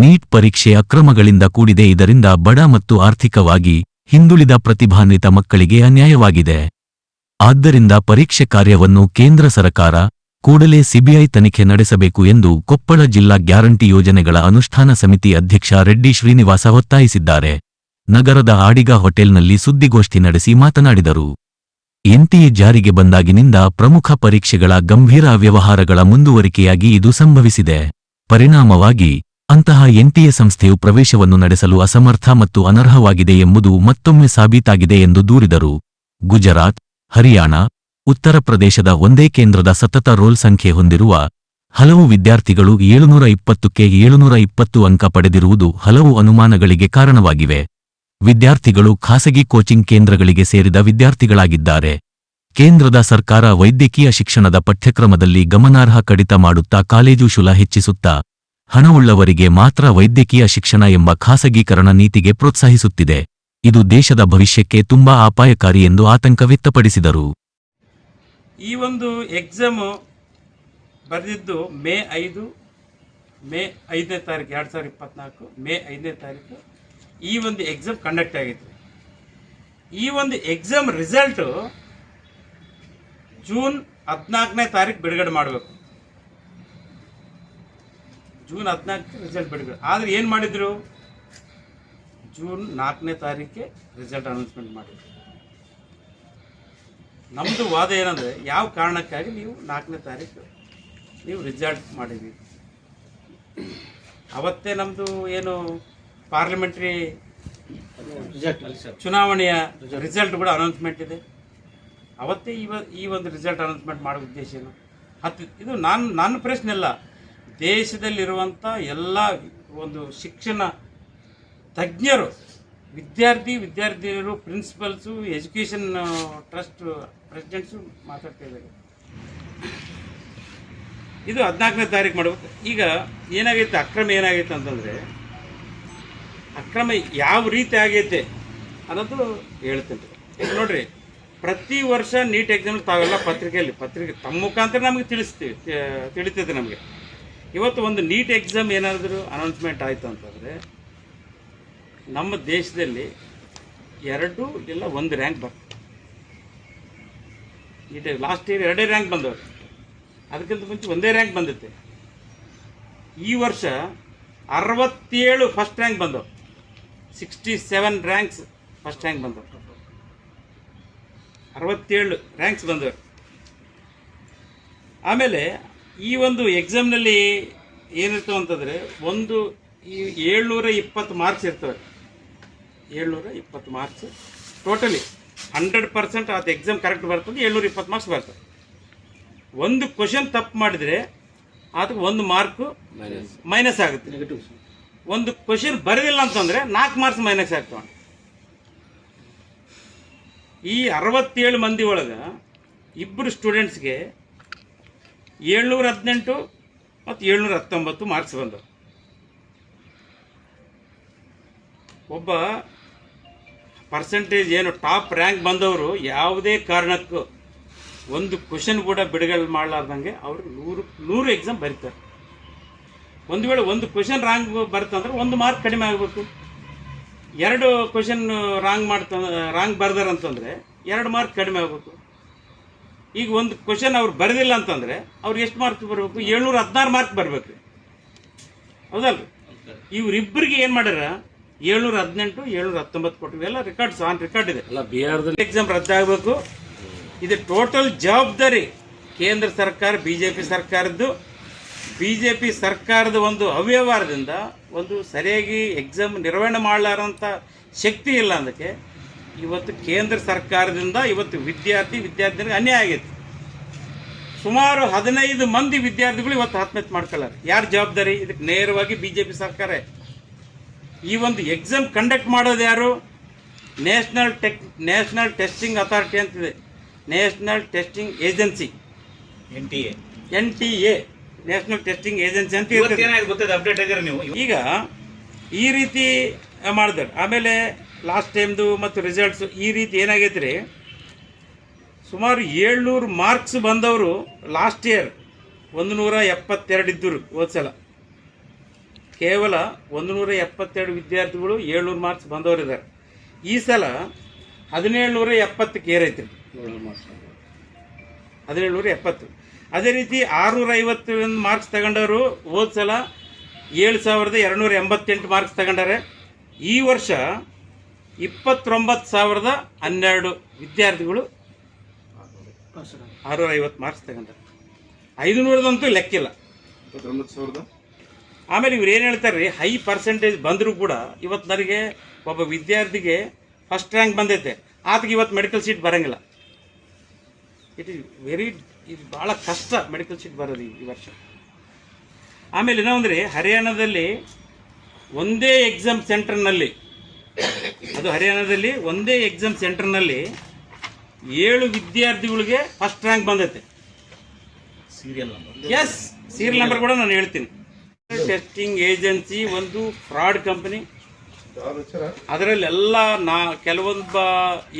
Neat ಪರೀಕ್ಷೆ ಅಕ್ರಮಗಳಿಂದ ಕೂಡಿದೆ. ಇದರಿಂದ ಬಡ ಮತ್ತು ಆರ್ಥಿಕವಾಗಿ ಹಿಂದುಳಿದ ಪ್ರತಿಭಾನ್ವಿತ ಮಕ್ಕಳಿಗೆ ಅನ್ಯಾಯವಾಗಿದೆ. ಆದ್ದರಿಂದ ಪರೀಕ್ಷೆ ಕಾರ್ಯವನ್ನು ಕೇಂದ್ರ ಸರಕಾರ ಕೂಡಲೇ ಸಿಬಿಐ ತನಿಖೆ ನಡೆಸಬೇಕು ಎಂದು ಕೊಪ್ಪಳ ಜಿಲ್ಲಾ ಗ್ಯಾರಂಟಿ ಯೋಜನೆಗಳ ಅನುಷ್ಠಾನ ಸಮಿತಿ ಅಧ್ಯಕ್ಷ ರೆಡ್ಡಿ ಶ್ರೀನಿವಾಸ ಒತ್ತಾಯಿಸಿದ್ದಾರೆ. ನಗರದ ಆಡಿಗ ಹೋಟೆಲ್ನಲ್ಲಿ ಸುದ್ದಿಗೋಷ್ಠಿ ನಡೆಸಿ ಮಾತನಾಡಿದರು. ಎನ್ಟಿಎ ಜಾರಿಗೆ ಬಂದಾಗಿನಿಂದ ಪ್ರಮುಖ ಪರೀಕ್ಷೆಗಳ ಗಂಭೀರ ಅವ್ಯವಹಾರಗಳ ಮುಂದುವರಿಕೆಯಾಗಿ ಇದು ಸಂಭವಿಸಿದೆ. ಪರಿಣಾಮವಾಗಿ ಅಂತಹ ಎನ್ಟಿಎ ಸಂಸ್ಥೆಯು ಪ್ರವೇಶವನ್ನು ನಡೆಸಲು ಅಸಮರ್ಥ ಮತ್ತು ಅನರ್ಹವಾಗಿದೆ ಎಂಬುದು ಮತ್ತೊಮ್ಮೆ ಸಾಬೀತಾಗಿದೆ ಎಂದು ದೂರಿದರು. ಗುಜರಾತ್, ಹರಿಯಾಣ, ಉತ್ತರ ಪ್ರದೇಶದ ಒಂದೇ ಕೇಂದ್ರದ ಸತತ ರೋಲ್ ಸಂಖ್ಯೆ ಹೊಂದಿರುವ ಹಲವು ವಿದ್ಯಾರ್ಥಿಗಳು ಏಳುನೂರ ಇಪ್ಪತ್ತಕ್ಕೆ ಏಳುನೂರ ಇಪ್ಪತ್ತು ಅಂಕ ಪಡೆದಿರುವುದು ಹಲವು ಅನುಮಾನಗಳಿಗೆ ಕಾರಣವಾಗಿವೆ. ವಿದ್ಯಾರ್ಥಿಗಳು ಖಾಸಗಿ ಕೋಚಿಂಗ್ ಕೇಂದ್ರಗಳಿಗೆ ಸೇರಿದ ವಿದ್ಯಾರ್ಥಿಗಳಾಗಿದ್ದಾರೆ. ಕೇಂದ್ರದ ಸರ್ಕಾರ ವೈದ್ಯಕೀಯ ಶಿಕ್ಷಣದ ಪಠ್ಯಕ್ರಮದಲ್ಲಿ ಗಮನಾರ್ಹ ಕಡಿತ ಮಾಡುತ್ತಾ ಕಾಲೇಜು ಶುಲ ಹೆಚ್ಚಿಸುತ್ತಾ ಹಣವುಳ್ಳವರಿಗೆ ಮಾತ್ರ ವೈದ್ಯಕೀಯ ಶಿಕ್ಷಣ ಎಂಬ ಖಾಸಗೀಕರಣ ನೀತಿಗೆ ಪ್ರೋತ್ಸಾಹಿಸುತ್ತಿದೆ. ಇದು ದೇಶದ ಭವಿಷ್ಯಕ್ಕೆ ತುಂಬಾ ಅಪಾಯಕಾರಿ ಎಂದು ಆತಂಕ ವ್ಯಕ್ತಪಡಿಸಿದರು. ಈ ಒಂದು ಎಕ್ಸಾಮ್ ಬರೆದಿದ್ದು ಮೇ ಐದು, ಮೇ ಐದನೇ ತಾರೀಕು, ಎರಡು ಸಾವಿರದ ಇಪ್ಪತ್ನಾಲ್ಕು, ಮೇ ಐದನೇ ತಾರೀಕು ಈ ಒಂದು ಎಕ್ಸಾಮ್ ಕಂಡಕ್ಟ್ ಆಗಿತ್ತು. ಈ ಒಂದು ಎಕ್ಸಾಮ್ ರಿಸಲ್ಟು ಜೂನ್ ಹದಿನಾಲ್ಕನೇ ತಾರೀಕು ಬಿಡುಗಡೆ ಮಾಡಬೇಕು. ಜೂನ್ ಹದಿನಾಲ್ಕು ರಿಸಲ್ಟ್ ಬಿಡುಗಡೆ ಆದರೆ ಏನು ಮಾಡಿದರು? ಜೂನ್ ನಾಲ್ಕನೇ ತಾರೀಕೆ ರಿಸಲ್ಟ್ ಅನೌನ್ಸ್ಮೆಂಟ್ ಮಾಡಿದ್ರು. ನಮ್ಮದು ವಾದ ಏನಂದರೆ ಯಾವ ಕಾರಣಕ್ಕಾಗಿ ನೀವು ನಾಲ್ಕನೇ ತಾರೀಕು ನೀವು ರಿಸಲ್ಟ್ ಮಾಡಿದ್ವಿ ಅವತ್ತೇ ನಮ್ಮದು ಏನು ಪಾರ್ಲಿಮೆಂಟ್ರಿ ಚುನಾವಣೆಯ ರಿಸಲ್ಟ್ ಕೂಡ ಅನೌನ್ಸ್ಮೆಂಟ್ ಇದೆ. ಅವತ್ತೇ ಇವ ಈ ಒಂದು ರಿಸಲ್ಟ್ ಅನೌನ್ಸ್ಮೆಂಟ್ ಮಾಡೋ ಉದ್ದೇಶ ಏನು? ಹತ್ತು ಇದು ನಾನು ನನ್ನ ಪ್ರಶ್ನೆ ಅಲ್ಲ. ದೇಶದಲ್ಲಿರುವಂಥ ಎಲ್ಲ ಒಂದು ಶಿಕ್ಷಣ ತಜ್ಞರು, ವಿದ್ಯಾರ್ಥಿ, ವಿದ್ಯಾರ್ಥಿನಿಯರು, ಪ್ರಿನ್ಸಿಪಲ್ಸು, ಎಜುಕೇಷನ್ ಟ್ರಸ್ಟ್ ಪ್ರೆಸಿಡೆಂಟ್ಸು ಮಾತಾಡ್ತಾ ಇದ್ದಾರೆ. ಇದು ಹದಿನಾಲ್ಕನೇ ತಾರೀಕು ಮಾಡಬೇಕು. ಈಗ ಏನಾಗೈತೆ, ಅಕ್ರಮ ಏನಾಗೈತೆ ಅಂತಂದರೆ, ಅಕ್ರಮ ಯಾವ ರೀತಿ ಆಗೈತೆ ಅನ್ನೋದು ಹೇಳ್ತೀನಿ. ಈಗ ನೋಡ್ರಿ, ಪ್ರತಿ ವರ್ಷ ನೀಟ್ ಎಕ್ಸಾಮ್ ತಾವೆಲ್ಲ ಪತ್ರಿಕೆಯಲ್ಲಿ, ಪತ್ರಿಕೆ ತಮ್ಮ ಮುಖಾಂತರ ನಮಗೆ ತಿಳಿಸ್ತೀವಿ ತಿಳಿತೈತೆ ನಮಗೆ. ಇವತ್ತು ಒಂದು ನೀಟ್ ಎಕ್ಸಾಮ್ ಏನಾದರೂ ಅನೌನ್ಸ್ಮೆಂಟ್ ಆಯಿತು ಅಂತಂದರೆ ನಮ್ಮ ದೇಶದಲ್ಲಿ ಎರಡು ಇಲ್ಲ ಒಂದು ರ್ಯಾಂಕ್ ಬರ್ತದೆ ನೀಟ್ ಲಾಸ್ಟ್ ಇಯರ್ ಎರಡೇ ರ್ಯಾಂಕ್ ಬಂದವರು. ಅದಕ್ಕಿಂತ ಮುಂಚೆ ಒಂದೇ ರ್ಯಾಂಕ್ ಬಂದಿತ್ತೆ. ಈ ವರ್ಷ ಅರವತ್ತೇಳು ಫಸ್ಟ್ ರ್ಯಾಂಕ್ ಬಂದವು sixty seven ranks first rank ಬಂದವು ಅರವತ್ತೇಳು ರ್ಯಾಂಕ್ಸ್ ಬಂದವರು. ಆಮೇಲೆ ಈ ಒಂದು ಎಕ್ಸಾಮ್ನಲ್ಲಿ ಏನಿರ್ತವೆ ಅಂತಂದರೆ ಒಂದು ಈ ಏಳ್ನೂರ ಇಪ್ಪತ್ತು ಮಾರ್ಕ್ಸ್ ಇರ್ತವೆ. ಏಳ್ನೂರ ಇಪ್ಪತ್ತು ಮಾರ್ಕ್ಸ್ ಟೋಟಲಿ ಹಂಡ್ರೆಡ್ ಪರ್ಸೆಂಟ್ ಅದು ಎಕ್ಸಾಮ್ ಕರೆಕ್ಟ್ ಬರ್ತದೆ ಏಳ್ನೂರ ಇಪ್ಪತ್ತು ಮಾರ್ಕ್ಸ್ ಬರ್ತದೆ ಒಂದು ಕ್ವಶನ್ ತಪ್ಪು ಮಾಡಿದರೆ ಅದಕ್ಕೆ ಒಂದು ಮಾರ್ಕು ಮೈನಸ್ ಆಗುತ್ತೆ. ಒಂದು ಕ್ವಶನ್ ಬರೋದಿಲ್ಲ ಅಂತಂದರೆ ನಾಲ್ಕು ಮಾರ್ಕ್ಸ್ ಮೈನಸ್ ಆಗ್ತವೆ. ಈ ಅರವತ್ತೇಳು ಮಂದಿ ಒಳಗೆ ಇಬ್ಬರು ಸ್ಟೂಡೆಂಟ್ಸ್ಗೆ ಏಳ್ನೂರ ಹದಿನೆಂಟು ಮತ್ತು ಏಳ್ನೂರ ಹತ್ತೊಂಬತ್ತು ಮಾರ್ಕ್ಸ್ ಬಂದವು. ಒಬ್ಬ ಪರ್ಸೆಂಟೇಜ್ ಏನು ಟಾಪ್ ರ್ಯಾಂಕ್ ಬಂದವರು ಯಾವುದೇ ಕಾರಣಕ್ಕೂ ಒಂದು ಕ್ವಶನ್ ಕೂಡ ಬಿಡುಗಡೆ ಮಾಡಲಾರ್ದಂಗೆ ಅವರು ನೂರು ನೂರು ಎಕ್ಸಾಮ್ ಬರೀತಾರೆ. ಒಂದು ವೇಳೆ ಒಂದು ಕ್ವಶನ್ ರಾಂಗ್ ಬರ್ತಂದ್ರೆ ಒಂದು ಮಾರ್ಕ್ ಕಡಿಮೆ ಆಗಬೇಕು. ಎರಡು ಕ್ವಶನ್ ರಾಂಗ್ ಮಾಡ್ತ ರಾಂಗ್ ಬರ್ದಾರಂತಂದರೆ ಎರಡು ಮಾರ್ಕ್ ಕಡಿಮೆ ಆಗಬೇಕು. ಈಗ ಒಂದು ಕ್ವಶನ್ ಅವ್ರು ಬರೆದಿಲ್ಲ ಅಂತಂದರೆ ಅವ್ರು ಎಷ್ಟು ಮಾರ್ಕ್ಸ್ ಬರಬೇಕು? ಏಳ್ನೂರ ಹದಿನಾರು ಮಾರ್ಕ್ ಬರಬೇಕು. ಹೌದಲ್ರಿ? ಇವ್ರಿಬ್ಬರಿಗೆ ಏನು ಮಾಡ್ಯಾರ? ಏಳ್ನೂರ ಹದಿನೆಂಟು ಏಳ್ನೂರ ಹತ್ತೊಂಬತ್ತು ಕೊಟ್ಟು ಎಲ್ಲ ರೆಕಾರ್ಡ್ಸ್ ಆನ್ ರೆಕಾರ್ಡ್ ಇದೆ. ಅಲ್ಲ ಬಿಹಾರದಲ್ಲಿ ಎಕ್ಸಾಮ್ ರದ್ದಾಗಬೇಕು ಇದು ಟೋಟಲ್ ಜವಾಬ್ದಾರಿ ಕೇಂದ್ರ ಸರ್ಕಾರ ಬಿಜೆಪಿ ಸರ್ಕಾರದ್ದು. ಬಿಜೆಪಿ ಸರ್ಕಾರದ ಒಂದು ಅವ್ಯವಹಾರದಿಂದ ಒಂದು ಸರಿಯಾಗಿ ಎಕ್ಸಾಮ್ ನಿರ್ವಹಣೆ ಮಾಡಲಾರಂಥ ಶಕ್ತಿ ಇಲ್ಲ ಅದಕ್ಕೆ ಇವತ್ತು ಕೇಂದ್ರ ಸರ್ಕಾರದಿಂದ ಇವತ್ತು ವಿದ್ಯಾರ್ಥಿ ವಿದ್ಯಾರ್ಥಿನಿಗೆ ಅನ್ಯಾಯ ಆಗೈತಿ. ಸುಮಾರು ಹದಿನೈದು ಮಂದಿ ವಿದ್ಯಾರ್ಥಿಗಳು ಇವತ್ತು ಆತ್ಮಹತ್ಯೆ ಮಾಡ್ಕೊಳ್ಳಾರ. ಯಾರು ಜವಾಬ್ದಾರಿ? ಇದಕ್ಕೆ ನೇರವಾಗಿ ಬಿಜೆಪಿ ಸರ್ಕಾರ. ಈ ಒಂದು ಎಕ್ಸಾಮ್ ಕಂಡಕ್ಟ್ ಮಾಡೋದು ಯಾರು? National tech national testing authority ಅಂತಿದೆ. National testing agency N T A N T A national testing agency ಅಂತ ಅಪ್ಡೇಟ್ ನೀವು. ಈಗ ಈ ರೀತಿ ಮಾಡಿದ್ರು. ಆಮೇಲೆ ಲಾಸ್ಟ್ ಟೈಮ್ದು ಮತ್ತು ರಿಸಲ್ಟ್ಸ್ ಈ ರೀತಿ ಏನಾಗೈತೆ ರೀ ಸುಮಾರು ಏಳ್ನೂರು ಮಾರ್ಕ್ಸ್ ಬಂದವರು ಲಾಸ್ಟ್ ಇಯರ್ ಒಂದು ನೂರ ಎಪ್ಪತ್ತೆರಡು ಇದ್ದರು ಹೋದ ಸಲ. ಕೇವಲ ಒಂದು ನೂರ ಎಪ್ಪತ್ತೆರಡು ವಿದ್ಯಾರ್ಥಿಗಳು ಏಳ್ನೂರು ಮಾರ್ಕ್ಸ್ ಬಂದವರಿದ್ದಾರೆ ಈ ಸಲ ಹದಿನೇಳುನೂರ ಎಪ್ಪತ್ತಕ್ಕೆ ಏರೈತ್ರಿ. ಹದಿನೇಳುನೂರ ಎಪ್ಪತ್ತು. ಅದೇ ರೀತಿ ಆರುನೂರ ಐವತ್ತೊಂದು ಮಾರ್ಕ್ಸ್ ತಗೊಂಡವರು ಹೋದ ಸಲ ಏಳು ಸಾವಿರದ ಎರಡುನೂರ ಎಂಬತ್ತೆಂಟು ಮಾರ್ಕ್ಸ್ ತಗೊಂಡಾರೆ. ಈ ವರ್ಷ ಇಪ್ಪತ್ತೊಂಬತ್ತು ಸಾವಿರದ ಹನ್ನೆರಡು ವಿದ್ಯಾರ್ಥಿಗಳು ಆರುನೂರ ಐವತ್ತು ಮಾರ್ಕ್ಸ್ ತಗೊಂಡ್ರೆ. ಐದುನೂರದಂತೂ ಲೆಕ್ಕಿಲ್ಲ. ಇಪ್ಪತ್ತೊಂಬತ್ತು ಸಾವಿರದ? ಆಮೇಲೆ ಇವ್ರು ಏನು ಹೇಳ್ತಾರೆ ರೀ ಹೈ ಪರ್ಸೆಂಟೇಜ್ ಬಂದರೂ ಕೂಡ ಇವತ್ತು ನನಗೆ ಒಬ್ಬ ವಿದ್ಯಾರ್ಥಿಗೆ ಫಸ್ಟ್ ರ್ಯಾಂಕ್ ಬಂದೈತೆ. ಆತಗೆ ಇವತ್ತು ಮೆಡಿಕಲ್ ಸೀಟ್ ಬರಂಗಿಲ್ಲ. ಇಟ್ ಈಸ್ ವೆರಿ ಇದು ಭಾಳ ಕಷ್ಟ ಮೆಡಿಕಲ್ ಸೀಟ್ ಬರೋದು ಈ- ಈ ವರ್ಷ. ಆಮೇಲೆ ಏನೋ ಅಂದರೆ ಹರಿಯಾಣದಲ್ಲಿ ಒಂದೇ ಎಕ್ಸಾಮ್ ಸೆಂಟರ್ನಲ್ಲಿ ಅದು ಹರಿಯಾಣದಲ್ಲಿ ಒಂದೇ ಎಕ್ಸಾಮ್ ಸೆಂಟರ್ನಲ್ಲಿ ಏಳು ವಿದ್ಯಾರ್ಥಿಗಳಿಗೆ ಫಸ್ಟ್ ರ್ಯಾಂಕ್ ಬಂದೈತೆ. Serial number S serial number ಕೂಡ ನಾನು ಹೇಳ್ತೀನಿ. ಟೆಸ್ಟಿಂಗ್ ಏಜೆನ್ಸಿ ಒಂದು ಫ್ರಾಡ್ ಕಂಪನಿ ಅದರಲ್ಲಿ ಎಲ್ಲ ನಾ ಕೆಲವೊಂದು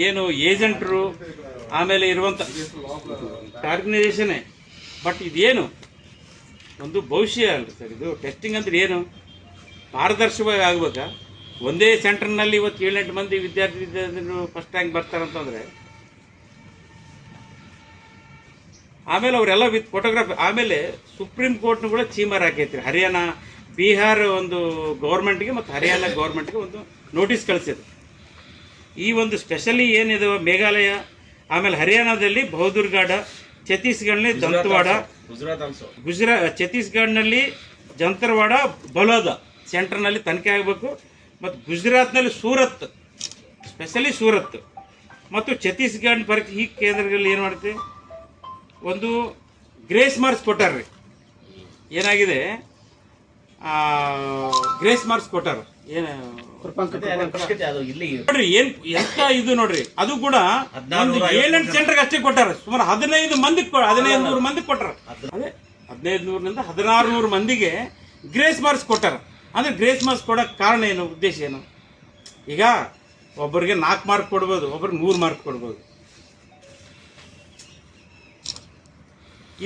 ಏನು ಏಜೆಂಟ್ರು ಆಮೇಲೆ ಇರುವಂತ ಆರ್ಗನೈಸೇಷನೇ ಬಟ್ ಇದೇನು? ಒಂದು ಭವಿಷ್ಯ ಅಲ್ಲ ಸರ್ ಇದು. ಟೆಸ್ಟಿಂಗ್ ಅಂದ್ರೆ ಏನು? ಪಾರದರ್ಶಕವಾಗಿ ಆಗ್ಬೇಕಾ? ಒಂದೇ ಸೆಂಟರ್ನಲ್ಲಿ ಇವತ್ತು ಏಳೆಂಟು ಮಂದಿ ವಿದ್ಯಾರ್ಥಿ ವಿದ್ಯಾರ್ಥಿಗಳು ಫಸ್ಟ್ ರ್ಯಾಂಕ್ ಬರ್ತಾರಂತಂದ್ರೆ ಆಮೇಲೆ ಅವರೆಲ್ಲ ವಿತ್ ಫೋಟೋಗ್ರಾಫಿ ಆಮೇಲೆ ಸುಪ್ರೀಂ ಕೋರ್ಟ್ನು ಕೂಡ ಚೀಮರ್ ಹಾಕೈತ್ರಿ. ಹರಿಯಾಣ ಬಿಹಾರ್ ಒಂದು ಗೌರ್ಮೆಂಟ್ಗೆ ಮತ್ತು ಹರಿಯಾಣ ಗೌರ್ಮೆಂಟ್ಗೆ ಒಂದು ನೋಟಿಸ್ ಕಳಿಸಿದ್ರು. ಈ ಒಂದು ಸ್ಪೆಷಲಿ ಏನಿದೆ ಮೇಘಾಲಯ ಆಮೇಲೆ ಹರಿಯಾಣದಲ್ಲಿ ಬಹದ್ದೂರ್ಗಾಡ ಛತ್ತೀಸ್ಗಢನಲ್ಲಿ ದಂತವಾಡ ಗುಜರಾತ್ ಗುಜರಾತ್ ಗುಜರಾ ಛತ್ತೀಸ್ಗಢನಲ್ಲಿ ಜಂತರ್ವಾಡ ಬಲೋದ ಸೆಂಟರ್ನಲ್ಲಿ ತನಿಖೆ ಆಗಬೇಕು. ಮತ್ತು ಗುಜರಾತ್ನಲ್ಲಿ ಸೂರತ್ ಸ್ಪೆಷಲಿ ಸೂರತ್. ಮತ್ತು ಛತ್ತೀಸ್ಗಢ ಪರೀಕ್ಷೆ ಈ ಕೇಂದ್ರಗಳಲ್ಲಿ ಏನು ಮಾಡುತ್ತೆ? ಒಂದು ಗ್ರೇಸ್ ಮಾರ್ಕ್ಸ್ ಕೊಟ್ಟಾರ್ರಿ ಏನಾಗಿದೆ? ಆ, ಗ್ರೇಸ್ ಮಾರ್ಕ್ಸ್ ಕೊಟ್ಟಾರ. ಏನು ಅದು ಇಲ್ಲಿ ನೋಡ್ರಿ ಏನ್ ಎಂತ ಇದು ನೋಡ್ರಿ? ಅದು ಕೂಡ ಒಂದು ಏಳೆಂಟು ಸೆಂಟರ್ಗೆ ಅಷ್ಟೇ ಕೊಟ್ಟಾರ. ಸುಮಾರು ಹದಿನೈದು ಮಂದಿ ಹದಿನೈದು ನೂರು ಮಂದಿ ಕೊಟ್ಟಾರ. ಅದೇ ಹದಿನೈದು ನೂರನಿಂದ ಹದಿನಾರು ನೂರು ಮಂದಿಗೆ ಗ್ರೇಸ್ ಮಾರ್ಕ್ಸ್ ಕೊಟ್ಟಾರ. ಅಂದ್ರೆ ಗ್ರೇಸ್ ಮಾರ್ಕ್ಸ್ ಕೊಡೋಕ್ಕೆ ಕಾರಣ ಏನು? ಉದ್ದೇಶ ಏನು? ಈಗ ಒಬ್ಬರಿಗೆ ನಾಲ್ಕು ಮಾರ್ಕ್ ಕೊಡ್ಬೋದು, ಒಬ್ರಿಗೆ ನೂರು ಮಾರ್ಕ್ ಕೊಡ್ಬೋದು.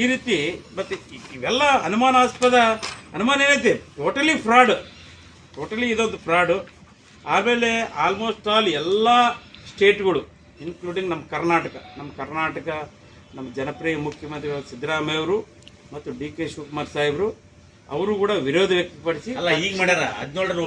ಈ ರೀತಿ ಮತ್ತು ಇವೆಲ್ಲ ಅನುಮಾನಾಸ್ಪದ, ಅನುಮಾನ ಏನೈತಿ? ಟೋಟಲಿ ಫ್ರಾಡ್ ಟೋಟಲಿ ಇದೊಂದು ಫ್ರಾಡು ಆಮೇಲೆ ಆಲ್ಮೋಸ್ಟ್ ಆಲ್ ಎಲ್ಲ ಸ್ಟೇಟ್ಗಳು ಇನ್ಕ್ಲೂಡಿಂಗ್ ನಮ್ಮ ಕರ್ನಾಟಕ ನಮ್ಮ ಕರ್ನಾಟಕ ನಮ್ಮ ಜನಪ್ರಿಯ ಮುಖ್ಯಮಂತ್ರಿಗಳು ಸಿದ್ದರಾಮಯ್ಯವರು ಮತ್ತು ಡಿ ಕೆ ಶಿವಕುಮಾರ್ ಸಾಹೇಬರು ಅವರು ಕೂಡ ವಿರೋಧ ವ್ಯಕ್ತಪಡಿಸಿ ಅಲ್ಲ ಈಗ ಮಾಡ್ಯಾರ? ಹದಿನೇಳರ